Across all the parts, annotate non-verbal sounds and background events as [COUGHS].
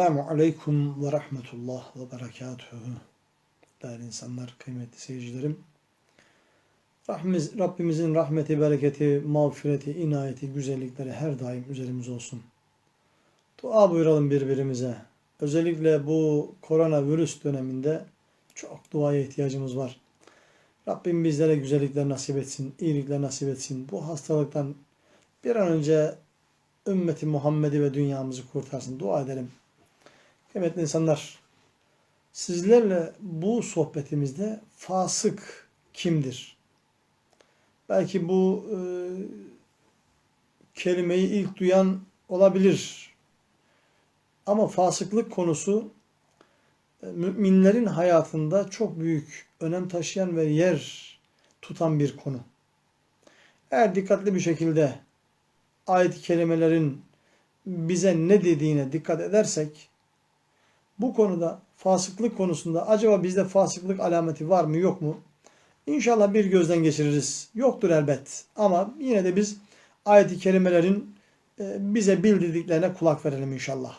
Esselamu Aleyküm ve Rahmetullah ve Berekatuhu. Değerli insanlar, kıymetli seyircilerim. Rabbimiz, Rabbimizin rahmeti, bereketi, mağfireti, inayeti, güzellikleri her daim üzerimiz olsun. Dua buyuralım birbirimize. Özellikle bu koronavirüs döneminde çok duaya ihtiyacımız var. Rabbim bizlere güzellikler nasip etsin, iyilikler nasip etsin. Bu hastalıktan bir an önce ümmeti Muhammed'i ve dünyamızı kurtarsın. Dua edelim. Kıymetli insanlar, sizlerle bu sohbetimizde fasık kimdir? Belki bu e, kelimeyi ilk duyan olabilir. Ama fasıklık konusu e, müminlerin hayatında çok büyük önem taşıyan ve yer tutan bir konu. Eğer dikkatli bir şekilde ayet kelimelerin bize ne dediğine dikkat edersek bu konuda fasıklık konusunda acaba bizde fasıklık alameti var mı yok mu? İnşallah bir gözden geçiririz. Yoktur elbet. Ama yine de biz ayet-i kerimelerin e, bize bildirdiklerine kulak verelim inşallah.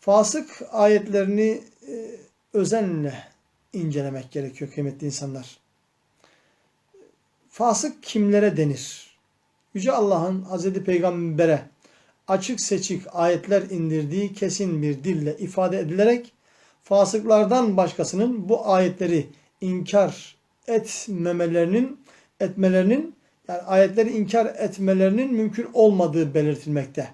Fasık ayetlerini e, özenle incelemek gerekiyor kıymetli insanlar. Fasık kimlere denir? Yüce Allah'ın Hazreti Peygamber'e açık seçik ayetler indirdiği kesin bir dille ifade edilerek fasıklardan başkasının bu ayetleri inkar etmemelerinin etmelerinin yani ayetleri inkar etmelerinin mümkün olmadığı belirtilmekte.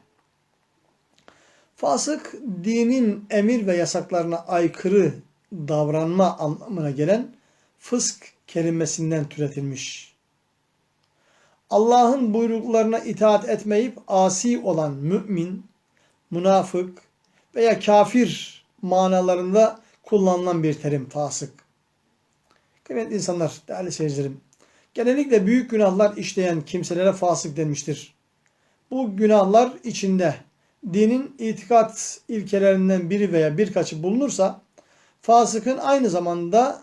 Fasık dinin emir ve yasaklarına aykırı davranma anlamına gelen fısk kelimesinden türetilmiş. Allah'ın buyruklarına itaat etmeyip asi olan mümin, münafık veya kafir manalarında kullanılan bir terim fasık. Kıymetli insanlar, değerli seyircilerim, genellikle büyük günahlar işleyen kimselere fasık denmiştir. Bu günahlar içinde dinin itikat ilkelerinden biri veya birkaçı bulunursa fasıkın aynı zamanda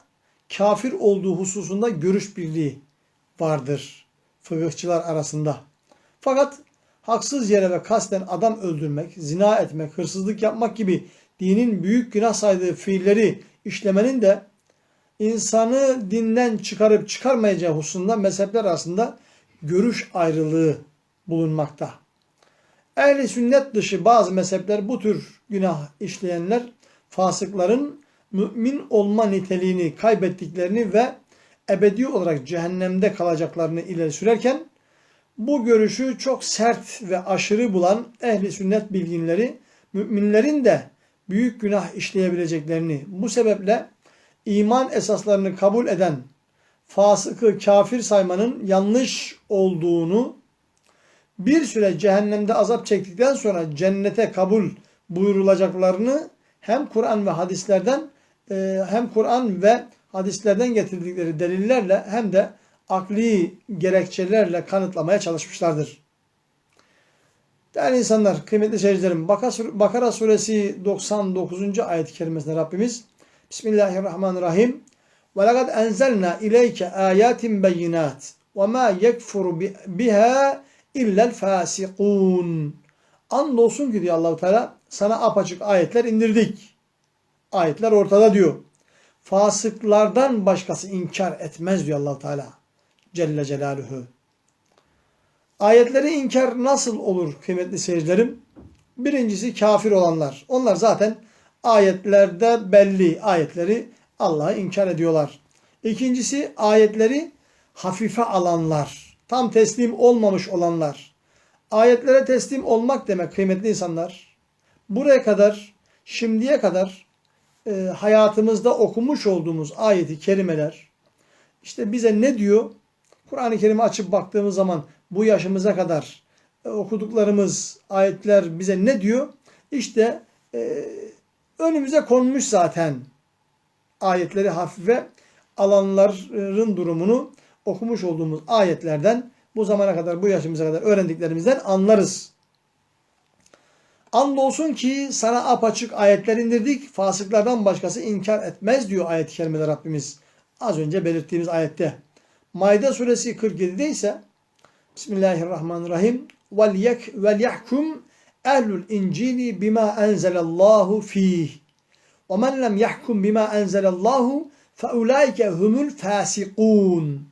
kafir olduğu hususunda görüş birliği vardır fıkıhçılar arasında. Fakat haksız yere ve kasten adam öldürmek, zina etmek, hırsızlık yapmak gibi dinin büyük günah saydığı fiilleri işlemenin de insanı dinden çıkarıp çıkarmayacağı hususunda mezhepler arasında görüş ayrılığı bulunmakta. Ehli sünnet dışı bazı mezhepler bu tür günah işleyenler fasıkların mümin olma niteliğini kaybettiklerini ve ebedi olarak cehennemde kalacaklarını ileri sürerken bu görüşü çok sert ve aşırı bulan ehli sünnet bilginleri müminlerin de büyük günah işleyebileceklerini bu sebeple iman esaslarını kabul eden fasıkı kafir saymanın yanlış olduğunu bir süre cehennemde azap çektikten sonra cennete kabul buyurulacaklarını hem Kur'an ve hadislerden hem Kur'an ve hadislerden getirdikleri delillerle hem de akli gerekçelerle kanıtlamaya çalışmışlardır. Değerli insanlar, kıymetli seyircilerim, Bakara suresi 99. ayet-i kerimesinde Rabbimiz Bismillahirrahmanirrahim ve lekad enzelna ileyke ayatin beyinat ve ma yekfuru biha illel fasikun. Andolsun ki diyor Allahu Teala sana apaçık ayetler indirdik. Ayetler ortada diyor fasıklardan başkası inkar etmez diyor allah Teala. Celle Celaluhu. Ayetleri inkar nasıl olur kıymetli seyircilerim? Birincisi kafir olanlar. Onlar zaten ayetlerde belli ayetleri Allah'ı inkar ediyorlar. İkincisi ayetleri hafife alanlar. Tam teslim olmamış olanlar. Ayetlere teslim olmak demek kıymetli insanlar. Buraya kadar, şimdiye kadar e, hayatımızda okumuş olduğumuz ayeti kerimeler işte bize ne diyor? Kur'an-ı Kerim'i açıp baktığımız zaman bu yaşımıza kadar e, okuduklarımız ayetler bize ne diyor? İşte e, önümüze konmuş zaten ayetleri hafife alanların durumunu okumuş olduğumuz ayetlerden bu zamana kadar bu yaşımıza kadar öğrendiklerimizden anlarız. Andolsun ki sana apaçık ayetler indirdik. Fasıklardan başkası inkar etmez diyor ayet-i kerimede Rabbimiz. Az önce belirttiğimiz ayette. Maide suresi 47'de ise Bismillahirrahmanirrahim. Vel yek vel yahkum ehlul incili bima enzelallahu fih. Ve men lem yahkum bima enzelallahu fe ulaike humul fasikun.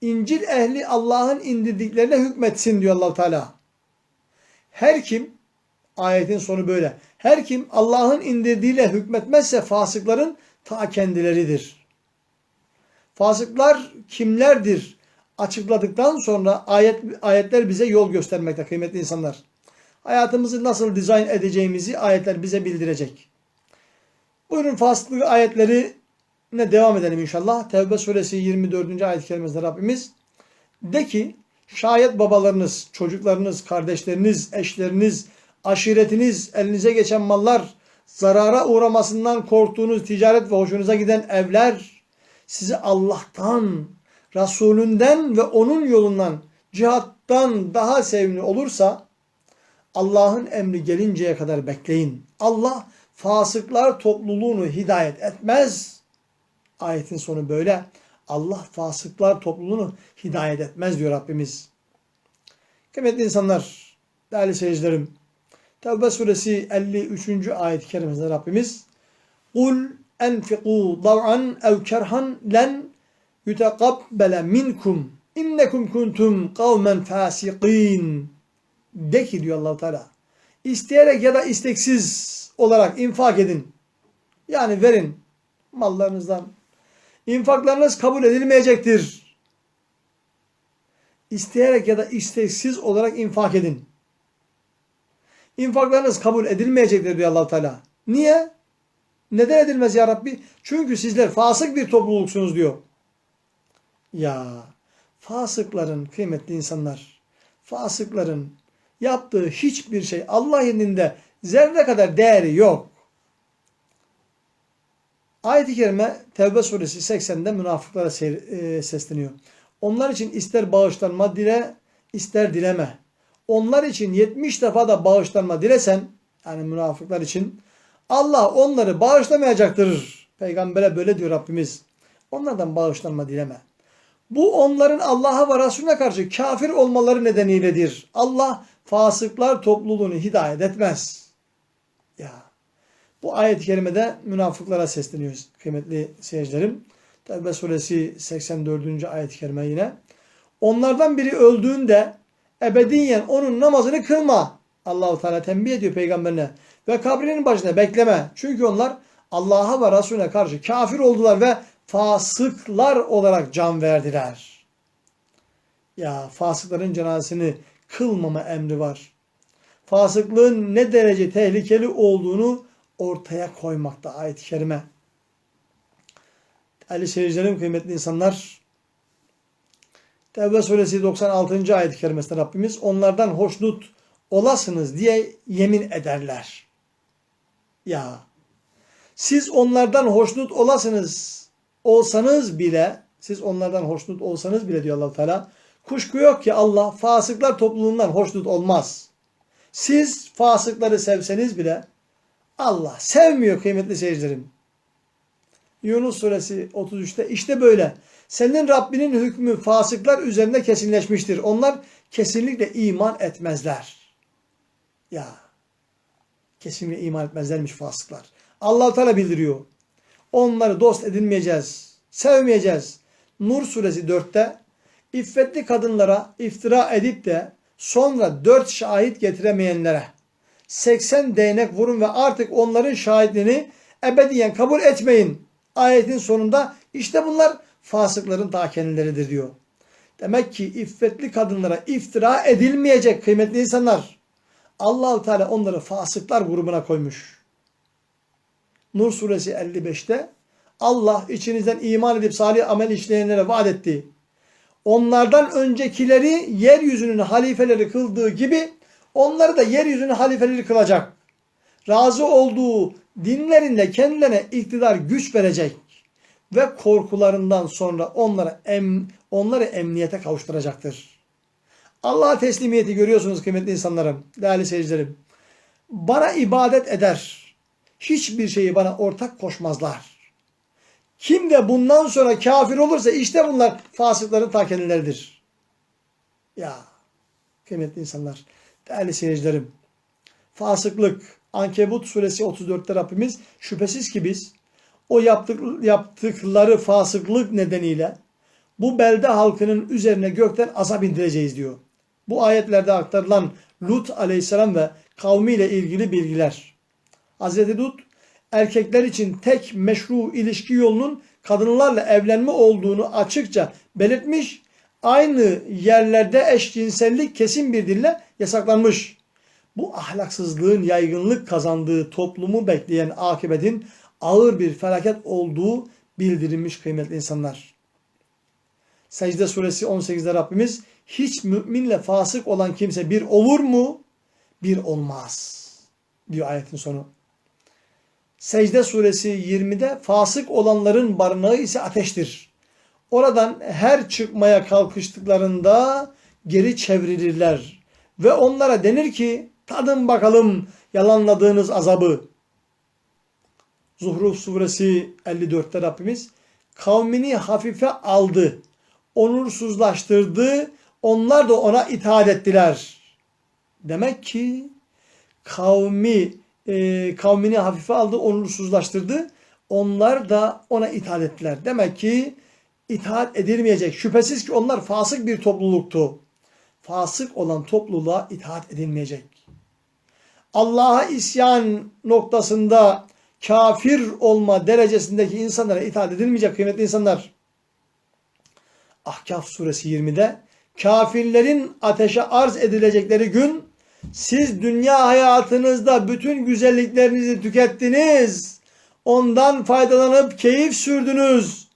İncil ehli Allah'ın indirdiklerine hükmetsin diyor allah Teala. Her kim, ayetin sonu böyle. Her kim Allah'ın indirdiğiyle hükmetmezse fasıkların ta kendileridir. Fasıklar kimlerdir? Açıkladıktan sonra ayet, ayetler bize yol göstermekte kıymetli insanlar. Hayatımızı nasıl dizayn edeceğimizi ayetler bize bildirecek. Buyurun fasıklık ayetleri ne devam edelim inşallah. Tevbe suresi 24. ayet-i Rabbimiz de ki şayet babalarınız, çocuklarınız, kardeşleriniz, eşleriniz, aşiretiniz, elinize geçen mallar, zarara uğramasından korktuğunuz ticaret ve hoşunuza giden evler sizi Allah'tan, Resulünden ve onun yolundan, cihattan daha sevimli olursa Allah'ın emri gelinceye kadar bekleyin. Allah fasıklar topluluğunu hidayet etmez. Ayetin sonu böyle. Allah fasıklar topluluğunu hidayet etmez diyor Rabbimiz. Kıymetli insanlar, değerli seyircilerim. Tevbe suresi 53. ayet-i kerimesinde Rabbimiz Kul enfiqu dav'an ev kerhan len yutekabbele minkum innekum kuntum kavmen fasikin de ki diyor allah Teala isteyerek ya da isteksiz olarak infak edin. Yani verin mallarınızdan. İnfaklarınız kabul edilmeyecektir. İsteyerek ya da isteksiz olarak infak edin. İnfaklarınız kabul edilmeyecektir diyor allah Teala. Niye? Neden edilmez ya Rabbi? Çünkü sizler fasık bir topluluksunuz diyor. Ya fasıkların kıymetli insanlar, fasıkların yaptığı hiçbir şey Allah indinde zerre kadar değeri yok. Ayet-i Kerime Tevbe suresi 80'de münafıklara e, sesleniyor. Onlar için ister bağışlanma dile, ister dileme. Onlar için 70 defa da bağışlanma dilesen, yani münafıklar için, Allah onları bağışlamayacaktır. Peygamber'e böyle diyor Rabbimiz. Onlardan bağışlanma dileme. Bu onların Allah'a ve Resulüne karşı kafir olmaları nedeniyledir. Allah fasıklar topluluğunu hidayet etmez. Ya bu ayet-i kerimede münafıklara sesleniyoruz kıymetli seyircilerim. Tevbe suresi 84. ayet-i kerime yine. Onlardan biri öldüğünde ebediyen onun namazını kılma. Allahu Teala tembih ediyor peygamberine. Ve kabrinin başında bekleme. Çünkü onlar Allah'a ve Resulüne karşı kafir oldular ve fasıklar olarak can verdiler. Ya fasıkların cenazesini kılmama emri var. Fasıklığın ne derece tehlikeli olduğunu ortaya koymakta ayet-i kerime. Ali seyircilerim, kıymetli insanlar, Tevbe suresi 96. ayet-i kerimesinde Rabbimiz onlardan hoşnut olasınız diye yemin ederler. Ya siz onlardan hoşnut olasınız olsanız bile siz onlardan hoşnut olsanız bile diyor allah Teala kuşku yok ki Allah fasıklar topluluğundan hoşnut olmaz. Siz fasıkları sevseniz bile Allah sevmiyor kıymetli seyircilerim. Yunus suresi 33'te işte böyle. Senin Rabbinin hükmü fasıklar üzerinde kesinleşmiştir. Onlar kesinlikle iman etmezler. Ya kesinlikle iman etmezlermiş fasıklar. Allah Teala bildiriyor. Onları dost edinmeyeceğiz. Sevmeyeceğiz. Nur suresi 4'te iffetli kadınlara iftira edip de sonra dört şahit getiremeyenlere 80 değnek vurun ve artık onların şahitliğini ebediyen kabul etmeyin. Ayetin sonunda işte bunlar fasıkların ta kendileridir diyor. Demek ki iffetli kadınlara iftira edilmeyecek kıymetli insanlar. Allahu Teala onları fasıklar grubuna koymuş. Nur suresi 55'te Allah içinizden iman edip salih amel işleyenlere vaat etti. Onlardan öncekileri yeryüzünün halifeleri kıldığı gibi onları da yeryüzünün halifeleri kılacak. Razı olduğu dinlerinde kendilerine iktidar güç verecek ve korkularından sonra onlara em, onları emniyete kavuşturacaktır. Allah'a teslimiyeti görüyorsunuz kıymetli insanlarım, değerli seyircilerim. Bana ibadet eder. Hiçbir şeyi bana ortak koşmazlar. Kim de bundan sonra kafir olursa işte bunlar fasıkların ta kendileridir. Ya kıymetli insanlar, değerli seyircilerim. fasıklık. Ankebut suresi 34'te Rabbimiz şüphesiz ki biz o yaptık, yaptıkları fasıklık nedeniyle bu belde halkının üzerine gökten azap indireceğiz diyor. Bu ayetlerde aktarılan Lut aleyhisselam ve kavmiyle ilgili bilgiler. Hz. Lut erkekler için tek meşru ilişki yolunun kadınlarla evlenme olduğunu açıkça belirtmiş. Aynı yerlerde eşcinsellik kesin bir dille yasaklanmış. Bu ahlaksızlığın yaygınlık kazandığı toplumu bekleyen akıbetin ağır bir felaket olduğu bildirilmiş kıymetli insanlar. Secde suresi 18'de Rabbimiz hiç müminle fasık olan kimse bir olur mu? Bir olmaz. Diyor ayetin sonu. Secde suresi 20'de fasık olanların barınağı ise ateştir. Oradan her çıkmaya kalkıştıklarında geri çevrilirler. Ve onlara denir ki tadın bakalım yalanladığınız azabı. Zuhruf suresi 54'te Rabbimiz kavmini hafife aldı, onursuzlaştırdı, onlar da ona itaat ettiler. Demek ki kavmi e, kavmini hafife aldı, onursuzlaştırdı. Onlar da ona itaat ettiler. Demek ki itaat edilmeyecek. Şüphesiz ki onlar fasık bir topluluktu. Fasık olan topluluğa itaat edilmeyecek. Allah'a isyan noktasında kafir olma derecesindeki insanlara itaat edilmeyecek kıymetli insanlar. Ahkaf suresi 20'de kafirlerin ateşe arz edilecekleri gün siz dünya hayatınızda bütün güzelliklerinizi tükettiniz. Ondan faydalanıp keyif sürdünüz.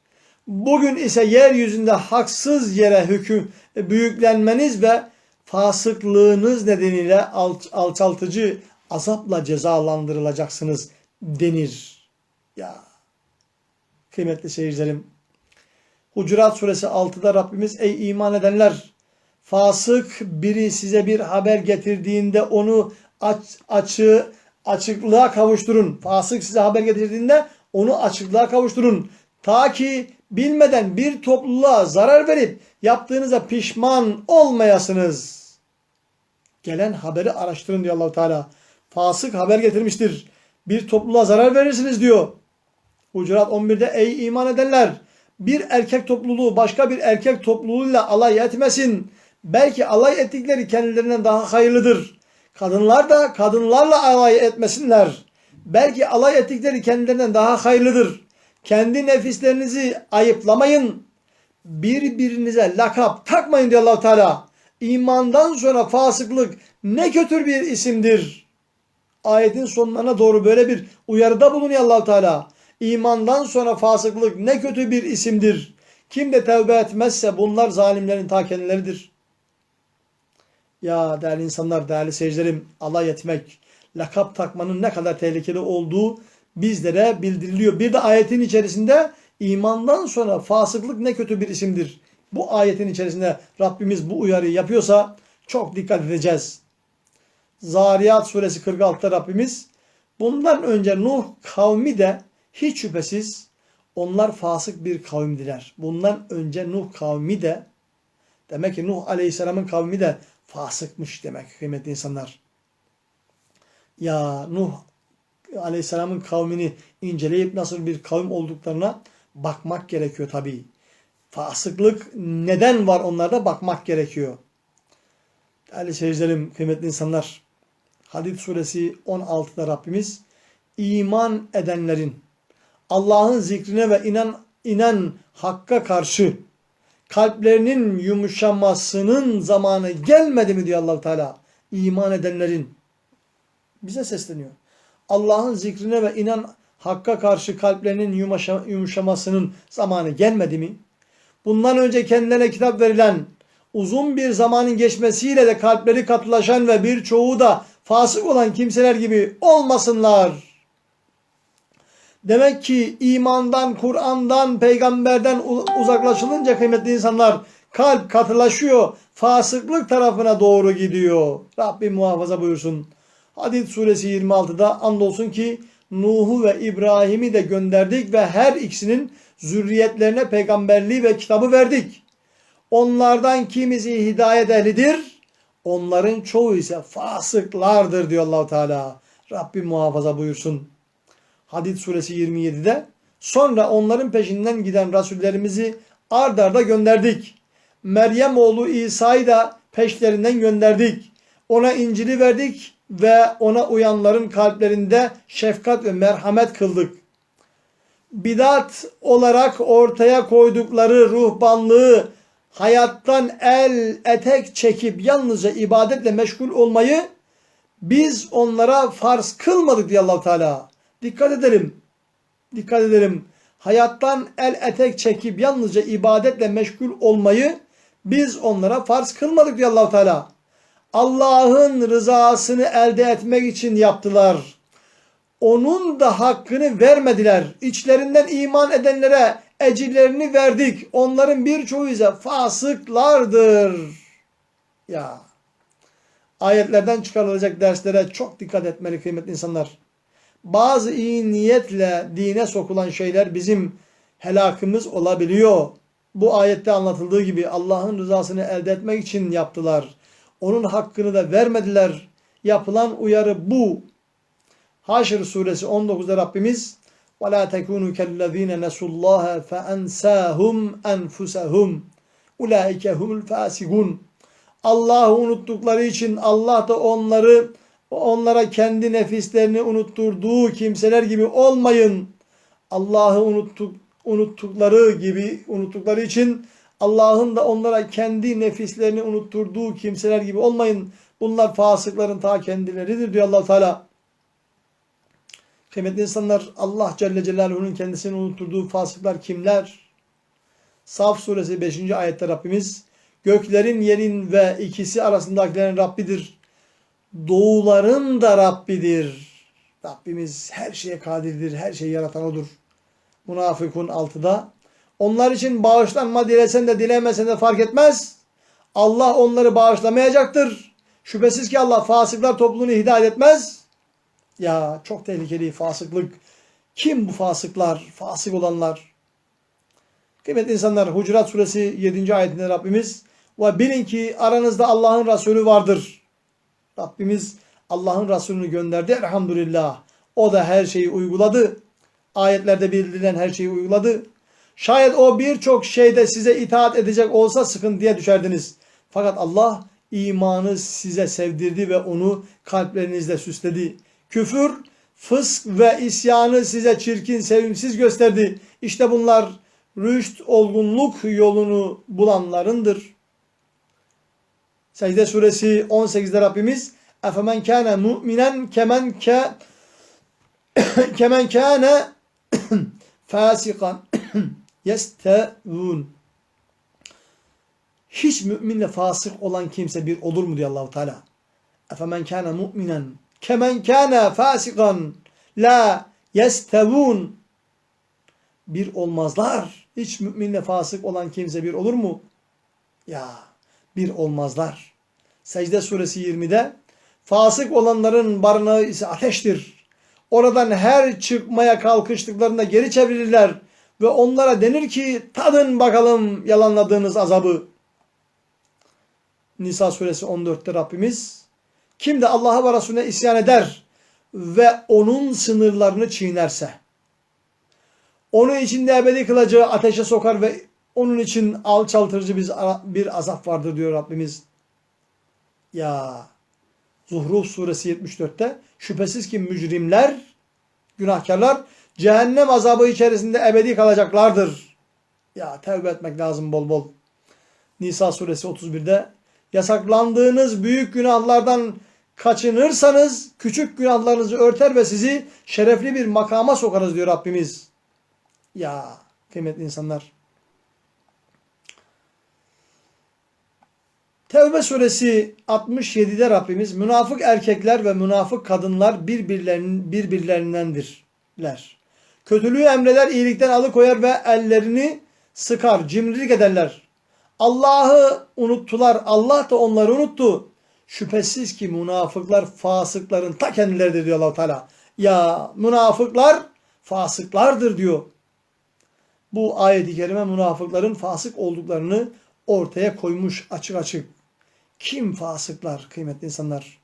Bugün ise yeryüzünde haksız yere hüküm büyüklenmeniz ve fasıklığınız nedeniyle alç, alçaltıcı azapla cezalandırılacaksınız denir. Ya kıymetli seyircilerim. Hucurat suresi 6'da Rabbimiz ey iman edenler fasık biri size bir haber getirdiğinde onu aç, açı, açıklığa kavuşturun. Fasık size haber getirdiğinde onu açıklığa kavuşturun. Ta ki bilmeden bir topluluğa zarar verip yaptığınıza pişman olmayasınız. Gelen haberi araştırın diyor Allahu Teala. Fasık haber getirmiştir. Bir topluluğa zarar verirsiniz diyor. Hucurat 11'de ey iman edenler bir erkek topluluğu başka bir erkek topluluğuyla alay etmesin. Belki alay ettikleri kendilerinden daha hayırlıdır. Kadınlar da kadınlarla alay etmesinler. Belki alay ettikleri kendilerinden daha hayırlıdır. Kendi nefislerinizi ayıplamayın. Birbirinize lakap takmayın diyor allah Teala. İmandan sonra fasıklık ne kötü bir isimdir. Ayetin sonlarına doğru böyle bir uyarıda bulunuyor allah Teala. İmandan sonra fasıklık ne kötü bir isimdir. Kim de tevbe etmezse bunlar zalimlerin ta kendileridir. Ya değerli insanlar, değerli seyircilerim, alay etmek, lakap takmanın ne kadar tehlikeli olduğu bizlere bildiriliyor. Bir de ayetin içerisinde imandan sonra fasıklık ne kötü bir isimdir. Bu ayetin içerisinde Rabbimiz bu uyarıyı yapıyorsa çok dikkat edeceğiz. Zariyat suresi 46'da Rabbimiz bundan önce Nuh kavmi de hiç şüphesiz onlar fasık bir kavimdiler. Bundan önce Nuh kavmi de demek ki Nuh aleyhisselamın kavmi de fasıkmış demek kıymetli insanlar. Ya Nuh aleyhisselamın kavmini inceleyip nasıl bir kavim olduklarına bakmak gerekiyor tabii. Fasıklık neden var onlarda bakmak gerekiyor. Değerli seyircilerim, kıymetli insanlar. Hadid suresi 16'da Rabbimiz iman edenlerin Allah'ın zikrine ve inan inen hakka karşı kalplerinin yumuşamasının zamanı gelmedi mi diyor allah Teala. İman edenlerin bize sesleniyor. Allah'ın zikrine ve inan hakka karşı kalplerinin yumuşa, yumuşamasının zamanı gelmedi mi? Bundan önce kendilerine kitap verilen uzun bir zamanın geçmesiyle de kalpleri katılaşan ve birçoğu da fasık olan kimseler gibi olmasınlar. Demek ki imandan, Kur'an'dan, peygamberden uzaklaşılınca kıymetli insanlar kalp katılaşıyor. Fasıklık tarafına doğru gidiyor. Rabbim muhafaza buyursun. Hadid suresi 26'da andolsun ki Nuh'u ve İbrahim'i de gönderdik ve her ikisinin zürriyetlerine peygamberliği ve kitabı verdik. Onlardan kimisi hidayet ehlidir, Onların çoğu ise fasıklardır diyor Allahu Teala. Rabbim muhafaza buyursun. Hadid suresi 27'de sonra onların peşinden giden rasullerimizi ard arda gönderdik. Meryem oğlu İsa'yı da peşlerinden gönderdik. Ona İncil'i verdik ve ona uyanların kalplerinde şefkat ve merhamet kıldık. Bidat olarak ortaya koydukları ruhbanlığı hayattan el etek çekip yalnızca ibadetle meşgul olmayı biz onlara farz kılmadık diye allah Teala. Dikkat edelim. Dikkat edelim. Hayattan el etek çekip yalnızca ibadetle meşgul olmayı biz onlara farz kılmadık diyor allah Teala. Allah'ın rızasını elde etmek için yaptılar. Onun da hakkını vermediler. İçlerinden iman edenlere ecirlerini verdik. Onların birçoğu ise fasıklardır. Ya. Ayetlerden çıkarılacak derslere çok dikkat etmeli kıymetli insanlar. Bazı iyi niyetle dine sokulan şeyler bizim helakımız olabiliyor. Bu ayette anlatıldığı gibi Allah'ın rızasını elde etmek için yaptılar. Onun hakkını da vermediler. Yapılan uyarı bu. Haşr suresi 19'da Rabbimiz وَلَا تَكُونُوا كَالَّذ۪ينَ نَسُوا اللّٰهَ فَاَنْسَاهُمْ اَنْفُسَهُمْ اُولَٰئِكَ هُمُ الْفَاسِقُونَ Allah'ı unuttukları için Allah da onları onlara kendi nefislerini unutturduğu kimseler gibi olmayın. Allah'ı unuttuk, unuttukları gibi unuttukları için Allah'ın da onlara kendi nefislerini unutturduğu kimseler gibi olmayın. Bunlar fasıkların ta kendileridir diyor allah Teala. Kıymetli insanlar Allah Celle Celaluhu'nun kendisini unutturduğu fasıklar kimler? Saf suresi 5. ayette Rabbimiz göklerin yerin ve ikisi arasındakilerin Rabbidir. Doğuların da Rabbidir. Rabbimiz her şeye kadirdir, her şeyi yaratan odur. Münafıkun 6'da onlar için bağışlanma dilesen de dilemesen de fark etmez. Allah onları bağışlamayacaktır. Şüphesiz ki Allah fasıklar topluluğunu hidayet etmez. Ya çok tehlikeli fasıklık. Kim bu fasıklar? Fasık olanlar. Kıymetli insanlar Hucurat suresi 7. ayetinde Rabbimiz ve bilin ki aranızda Allah'ın Resulü vardır. Rabbimiz Allah'ın Resulünü gönderdi elhamdülillah. O da her şeyi uyguladı. Ayetlerde bildirilen her şeyi uyguladı. Şayet o birçok şeyde size itaat edecek olsa sıkıntıya düşerdiniz. Fakat Allah imanı size sevdirdi ve onu kalplerinizde süsledi. Küfür, fısk ve isyanı size çirkin, sevimsiz gösterdi. İşte bunlar rüşt, olgunluk yolunu bulanlarındır. Secde suresi 18'de Rabbimiz Efemen kâne mu'minen kemen ke [COUGHS] kemen kâne [COUGHS] fasikan [COUGHS] yestevun. Hiç müminle fasık olan kimse bir olur mu diyor Allahu Teala. Efemen kana mu'minen kemen kana fasikan la yestevun. Bir olmazlar. Hiç müminle fasık olan kimse bir olur mu? Ya bir olmazlar. Secde suresi 20'de fasık olanların barınağı ise ateştir. Oradan her çıkmaya kalkıştıklarında geri çevirirler ve onlara denir ki tadın bakalım yalanladığınız azabı. Nisa suresi 14'te Rabbimiz kim de Allah'a ve Resulüne isyan eder ve onun sınırlarını çiğnerse onu içinde ebedi kılacağı ateşe sokar ve onun için alçaltırıcı bir azap vardır diyor Rabbimiz. Ya Zuhruf suresi 74'te şüphesiz ki mücrimler, günahkarlar cehennem azabı içerisinde ebedi kalacaklardır. Ya tevbe etmek lazım bol bol. Nisa suresi 31'de yasaklandığınız büyük günahlardan kaçınırsanız küçük günahlarınızı örter ve sizi şerefli bir makama sokarız diyor Rabbimiz. Ya kıymetli insanlar. Tevbe suresi 67'de Rabbimiz münafık erkekler ve münafık kadınlar birbirlerinin birbirlerindendirler. Kötülüğü emreder, iyilikten alıkoyar ve ellerini sıkar, cimrilik ederler. Allah'ı unuttular, Allah da onları unuttu. Şüphesiz ki münafıklar fasıkların ta kendileridir diyor allah Teala. Ya münafıklar fasıklardır diyor. Bu ayet-i kerime münafıkların fasık olduklarını ortaya koymuş açık açık. Kim fasıklar kıymetli insanlar?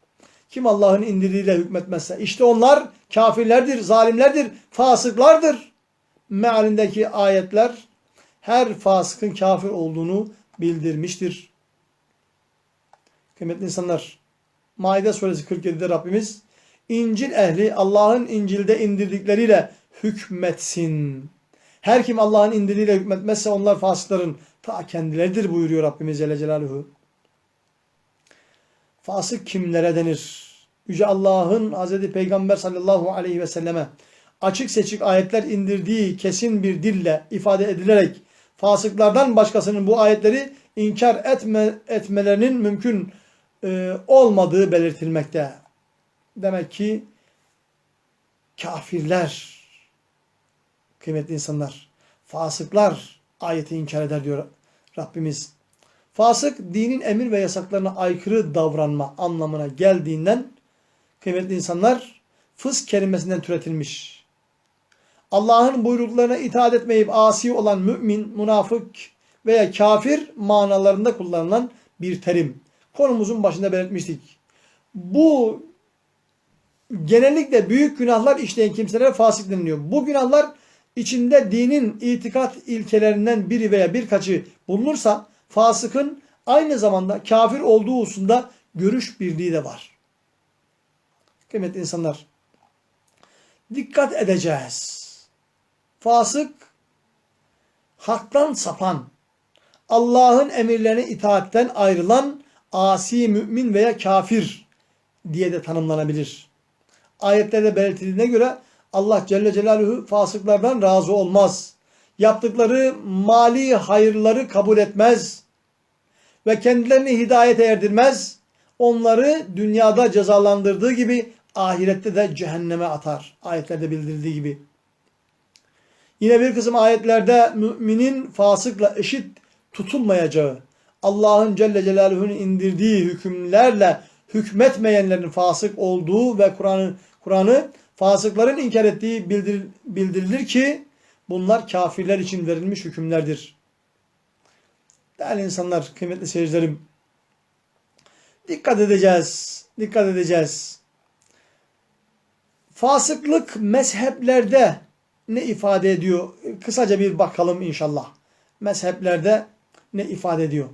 Kim Allah'ın indirdiğiyle hükmetmezse işte onlar kafirlerdir, zalimlerdir, fasıklardır. Mealindeki ayetler her fasıkın kafir olduğunu bildirmiştir. Kıymetli insanlar, Maide suresi 47'de Rabbimiz İncil ehli Allah'ın İncil'de indirdikleriyle hükmetsin. Her kim Allah'ın indirdiğiyle hükmetmezse onlar fasıkların ta kendileridir buyuruyor Rabbimiz Celle Celaluhu. Fasık kimlere denir? Yüce Allah'ın Hz. Peygamber sallallahu aleyhi ve selleme açık seçik ayetler indirdiği kesin bir dille ifade edilerek fasıklardan başkasının bu ayetleri inkar etme, etmelerinin mümkün e, olmadığı belirtilmekte. Demek ki kafirler, kıymetli insanlar, fasıklar ayeti inkar eder diyor Rabbimiz. Fasık dinin emir ve yasaklarına aykırı davranma anlamına geldiğinden kıymetli insanlar fısk kelimesinden türetilmiş. Allah'ın buyruklarına itaat etmeyip asi olan mümin, münafık veya kafir manalarında kullanılan bir terim. Konumuzun başında belirtmiştik. Bu genellikle büyük günahlar işleyen kimselere fasık deniliyor. Bu günahlar içinde dinin itikat ilkelerinden biri veya birkaçı bulunursa fasıkın aynı zamanda kafir olduğu hususunda görüş birliği de var. Kıymetli insanlar, dikkat edeceğiz. Fasık, haktan sapan, Allah'ın emirlerine itaatten ayrılan asi mümin veya kafir diye de tanımlanabilir. Ayetlerde belirtildiğine göre Allah Celle Celaluhu fasıklardan razı olmaz. Yaptıkları mali hayırları kabul etmez. Ve kendilerini hidayete erdirmez. Onları dünyada cezalandırdığı gibi ahirette de cehenneme atar. Ayetlerde bildirildiği gibi. Yine bir kısım ayetlerde müminin fasıkla eşit tutulmayacağı, Allah'ın Celle Celaluhu'nun indirdiği hükümlerle hükmetmeyenlerin fasık olduğu ve Kur'an'ı Kur'an'ı fasıkların inkar ettiği bildir, bildirilir ki bunlar kafirler için verilmiş hükümlerdir. Değerli insanlar, kıymetli seyircilerim, dikkat edeceğiz, dikkat edeceğiz. Fasıklık mezheplerde ne ifade ediyor? Kısaca bir bakalım inşallah. Mezheplerde ne ifade ediyor?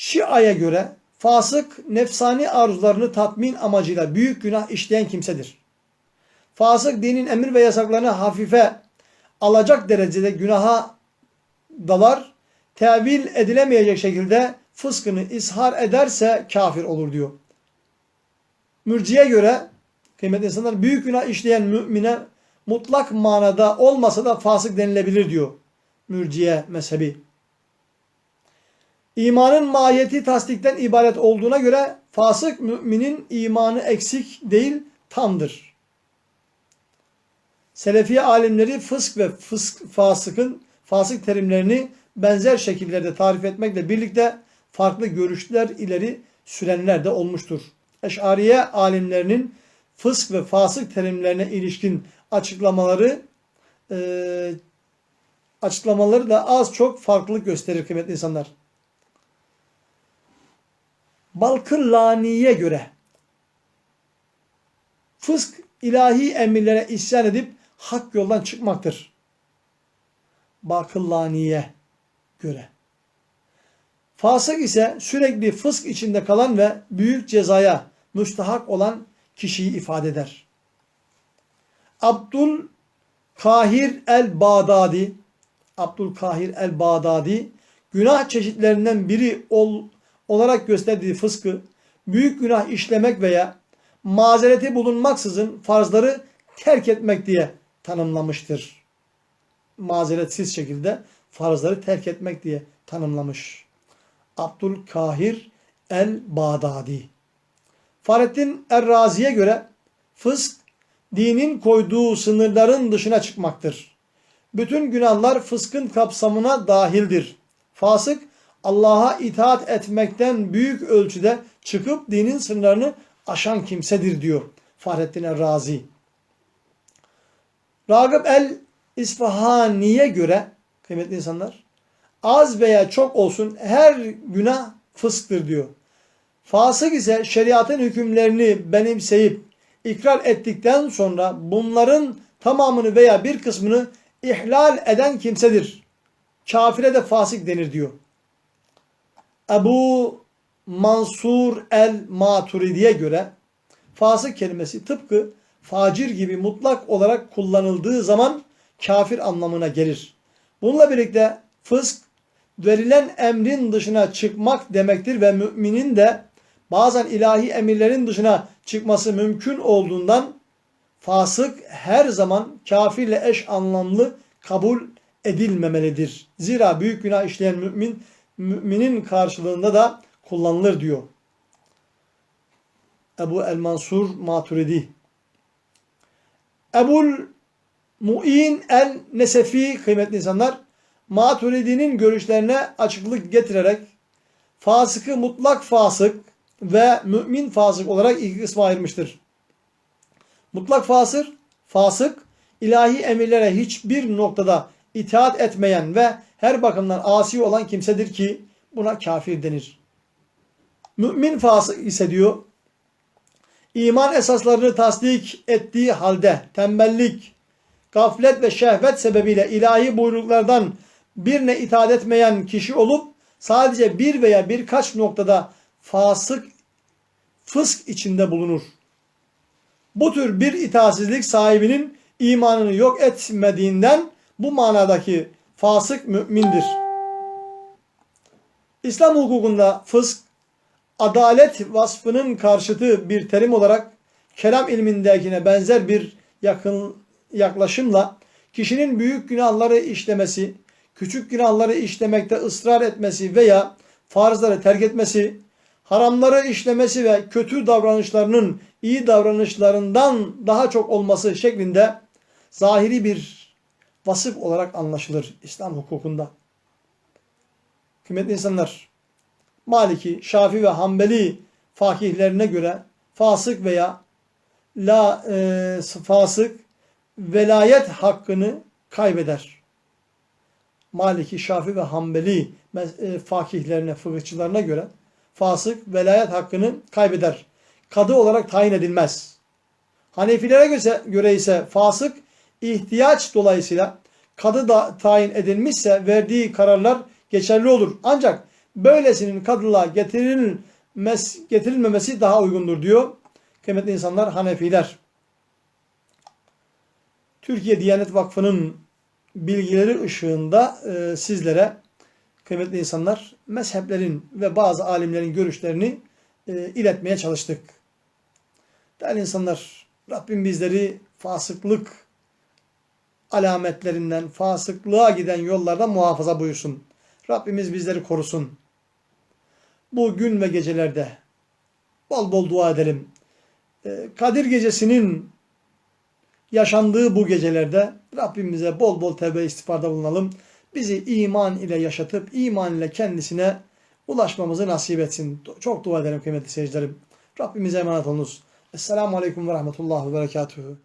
Şia'ya göre fasık nefsani arzularını tatmin amacıyla büyük günah işleyen kimsedir. Fasık dinin emir ve yasaklarını hafife alacak derecede günaha dalar, tevil edilemeyecek şekilde fıskını ishar ederse kafir olur diyor. Mürciye göre kıymetli insanlar büyük günah işleyen mümine mutlak manada olmasa da fasık denilebilir diyor. Mürciye mezhebi. İmanın mahiyeti tasdikten ibaret olduğuna göre fasık müminin imanı eksik değil tamdır. Selefi alimleri fısk ve fısk fasıkın fasık terimlerini benzer şekillerde tarif etmekle birlikte farklı görüşler ileri sürenler de olmuştur. Eş'ariye alimlerinin fısk ve fasık terimlerine ilişkin açıklamaları e, açıklamaları da az çok farklılık gösterir kıymetli insanlar. Balkırlani'ye göre fısk ilahi emirlere isyan edip hak yoldan çıkmaktır. Bakıllani'ye göre. Fasık ise sürekli fısk içinde kalan ve büyük cezaya müstahak olan kişiyi ifade eder. Abdul Kahir el-Bağdadi Abdul Kahir el-Bağdadi günah çeşitlerinden biri ol, olarak gösterdiği fıskı büyük günah işlemek veya mazereti bulunmaksızın farzları terk etmek diye tanımlamıştır. Mazeretsiz şekilde farzları terk etmek diye tanımlamış. Abdülkahir el-Bağdadi. Fahrettin Errazi'ye göre fısk dinin koyduğu sınırların dışına çıkmaktır. Bütün günahlar fıskın kapsamına dahildir. Fasık Allah'a itaat etmekten büyük ölçüde çıkıp dinin sınırlarını aşan kimsedir diyor Fahrettin Errazi. Ragıp el İsfahani'ye göre kıymetli insanlar Az veya çok olsun her günah fısktır diyor. Fasık ise şeriatın hükümlerini benimseyip ikrar ettikten sonra bunların tamamını veya bir kısmını ihlal eden kimsedir. Kafire de fasık denir diyor. Ebu Mansur el-Maturidi'ye göre fasık kelimesi tıpkı facir gibi mutlak olarak kullanıldığı zaman kafir anlamına gelir. Bununla birlikte fısk verilen emrin dışına çıkmak demektir ve müminin de bazen ilahi emirlerin dışına çıkması mümkün olduğundan fasık her zaman kafirle eş anlamlı kabul edilmemelidir. Zira büyük günah işleyen mümin müminin karşılığında da kullanılır diyor. Ebu El Mansur Maturidi. Ebul Mu'in El Nesefi kıymetli insanlar Maturidi'nin görüşlerine açıklık getirerek fasıkı mutlak fasık ve mümin fasık olarak iki kısma ayırmıştır. Mutlak fasır, fasık, ilahi emirlere hiçbir noktada itaat etmeyen ve her bakımdan asi olan kimsedir ki buna kafir denir. Mümin fasık ise diyor, iman esaslarını tasdik ettiği halde tembellik, gaflet ve şehvet sebebiyle ilahi buyruklardan birine itaat etmeyen kişi olup sadece bir veya birkaç noktada fasık, fısk içinde bulunur. Bu tür bir itaatsizlik sahibinin imanını yok etmediğinden bu manadaki fasık mümindir. İslam hukukunda fısk, adalet vasfının karşıtı bir terim olarak kelam ilmindekine benzer bir yakın yaklaşımla kişinin büyük günahları işlemesi, küçük günahları işlemekte ısrar etmesi veya farzları terk etmesi, haramları işlemesi ve kötü davranışlarının iyi davranışlarından daha çok olması şeklinde zahiri bir vasıf olarak anlaşılır İslam hukukunda. Kıymetli insanlar, Maliki, Şafi ve Hanbeli fakihlerine göre fasık veya la e, fasık velayet hakkını kaybeder. Maliki, Şafi ve Hanbeli e, fakihlerine, fıkıhçılarına göre fasık velayet hakkını kaybeder. Kadı olarak tayin edilmez. Hanefilere göre, ise fasık ihtiyaç dolayısıyla kadı da tayin edilmişse verdiği kararlar geçerli olur. Ancak böylesinin kadılığa getirilmez, getirilmemesi daha uygundur diyor. Kıymetli insanlar Hanefiler. Türkiye Diyanet Vakfı'nın bilgileri ışığında e, sizlere kıymetli insanlar mezheplerin ve bazı alimlerin görüşlerini e, iletmeye çalıştık. Değerli insanlar Rabbim bizleri fasıklık alametlerinden, fasıklığa giden yollardan muhafaza buyursun. Rabbimiz bizleri korusun. Bu gün ve gecelerde bol bol dua edelim. E, Kadir gecesinin yaşandığı bu gecelerde Rabbimize bol bol tevbe istiğfarda bulunalım. Bizi iman ile yaşatıp iman ile kendisine ulaşmamızı nasip etsin. Çok dua ederim kıymetli seyircilerim. Rabbimize emanet olunuz. Esselamu Aleyküm ve Rahmetullah ve Berekatuhu.